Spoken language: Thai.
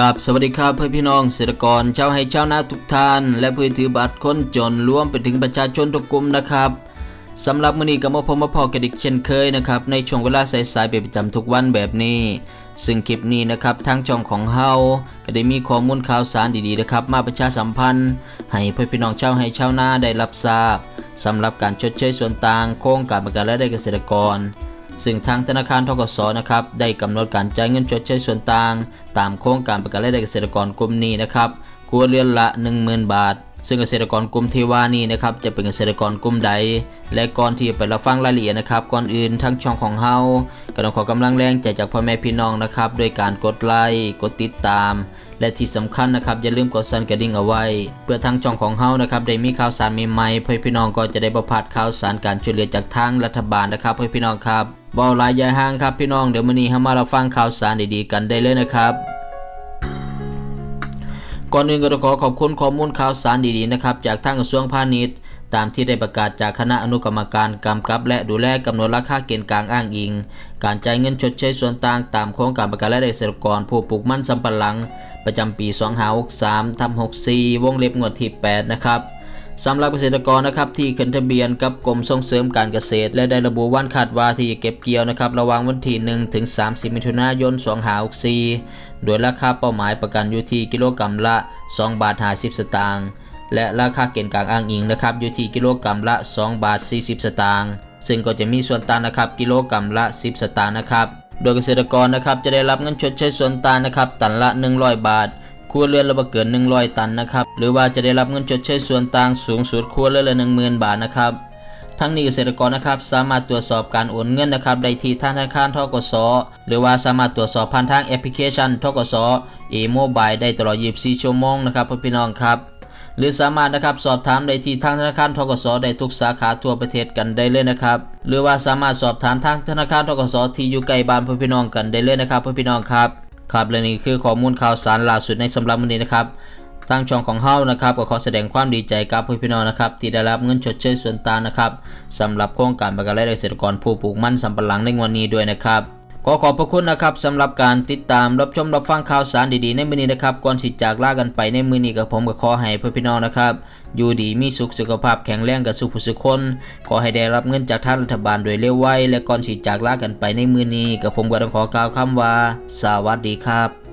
กับสวัสดีครับเพื่อนพี่น้องเกษตรกรชาวให้ชาวนาทุกท่าน และผู้ถือบัตรคนจนรวมไปถึงประชาชนทุกกลุ่มนะครับสำหรับมื้อนี้ก็มาพบมาพอกันอีกเช่นเคยนะครับในช่วงเวลาสายๆเป็นประจำทุกวันแบบนี้ ซึ่งคลิปนี้นะครับทางช่องของเฮาก็ได้มีข้อมูลข่าวสารดีๆนะครับ มาประชาสัมพันธ์ ให้เพื่อนพี่น้องชาวให้ชาวนาได้รับทราบสำหรับการชดเชยส่วนต่างโครงการประกันรายได้เกษตรกร ซึ่งทางธนาคารทกสนะครับได้กำหนดการจ่ายเงินชดเชยส่วนต่าง ตามโครงการประกันรายได้เกษตรกรกลุ่มนี้นะครับครัวเรือนละ 10,000 บาท ซึ่งเกษตรกรกลุ่มที่ว่านี้นะครับจะเป็นเกษตรกรกลุ่มใด และก่อนที่จะไปรับฟังรายละเอียดนะครับก่อนอื่นทั้งช่องของเฮาก็ต้องขอกำลังแรงใจจากพ่อแม่พี่น้องนะครับด้วยการกดไลค์กดติดตาม และที่สำคัญนะครับอย่าลืมกดสั่นกระดิ่งเอาไว้ เพื่อทางช่องของเฮานะครับได้มีข่าวสารใหม่ๆเพื่อพี่น้องก็จะได้ประพาดข่าวสารการช่วยเหลือจากทางรัฐบาลนะครับเพื่อพี่น้องครับ บ่หลายยายห่างครับพี่น้องเดี๋ยวมื้อนี้เฮามารับฟังข่าวสารดีๆกันได้เลยนะครับก่อนอื่นก็ต้องขอขอบคุณข้อมูลข่าวสารดีๆนะครับจากทางกระทรวงพาณิชย์ ตามที่ได้ประกาศจากคณะอนุกรรมการกำกับและดูแลกำหนดราคาเกณฑ์กลางอ้างอิง การจ่ายเงินชดเชยส่วนต่างตามโครงการประกันรายได้เกษตรกรผู้ปลูกมันสำปะหลัง ประจำปี 2563ทำ64 วงเล็บงวดที่ 8 นะครับ สำหรับเกษตรกรนะครับที่ขึ้นทะเบียนกับกรมส่งเสริมการเกษตร และได้ระบุวันคาดว่าที่จะเก็บเกี่ยวนะครับระหว่างวันที่1ถึง30 มิถุนายน2564โดยราคาเป้าหมายประกันอยู่ที่กิโลกรัมละ 2 บาท50สตางค์และราคาเกณฑ์กลางอ้างอิงนะครับอยู่ที่กิโลกรัมละ 2 บาท 40 สตางค์ซึ่งก็จะมีส่วนต่างนะครับกิโลกรัมละ 10 สตางค์นะครับโดยเกษตรกรนะครับจะได้รับเงินชดเชยส่วนต่างนะครับตันละ 100 บาท ครัวเรือนละบ่เกิน100 ตันนะครับ หรือว่าจะได้รับเงินชดเชยส่วนต่างสูงสุดครัวเรือนละ10,000 บาทนะครับทั้งนี้เกษตรกรนะครับสามารถตรวจสอบการโอนเงินนะครับได้ที่ธนาคารทกสหรือว่าสามารถตรวจสอบผ่านทางแอปพลิเคชันทกส e-mobile ได้ตลอด 24 ชั่วโมงนะครับพี่น้องครับ หรือสามารถนะครับสอบถามได้ที่ทางธนาคารทกสได้ทุกสาขาทั่วประเทศกันได้เลยนะครับ หรือว่าสามารถสอบถามทางธนาคารทกสที่อยู่ใกล้บ้านพี่น้องกันได้เลยนะครับพี่น้องครับ ครับและนี่คือข้อมูลข่าวสารล่าสุดในสำหรับวันนี้นะครับทางช่องของเฮานะครับก็ขอแสดงความดีใจกับพี่พี่น้องนะครับที่ได้รับเงินชดเชยส่วนต่างนะครับสำหรับโครงการประกันรายได้เกษตรกรผู้ปลูกมันสำปะหลังในวันนี้ด้วยนะครับ ขอขอบพระคุณนะครับสำหรับการติดตามรับชมรับฟังข่าวสารดีๆ ในมือนี้นะครับก่อนสิจากลากันไปในมือนี้กับผมกับขอให้เพื่อพี่น้องนะครับอยู่ดีมีสุขสุขภาพแข็งแรงกับสุขผู้สุขคนขอให้ได้รับเงินจากท่านรัฐบาลโดยเร็วไวและก่อนสิจากลากันไปในมือนี้กับผมก็ต้องขอกล่าวคำว่า สวัสดีครับ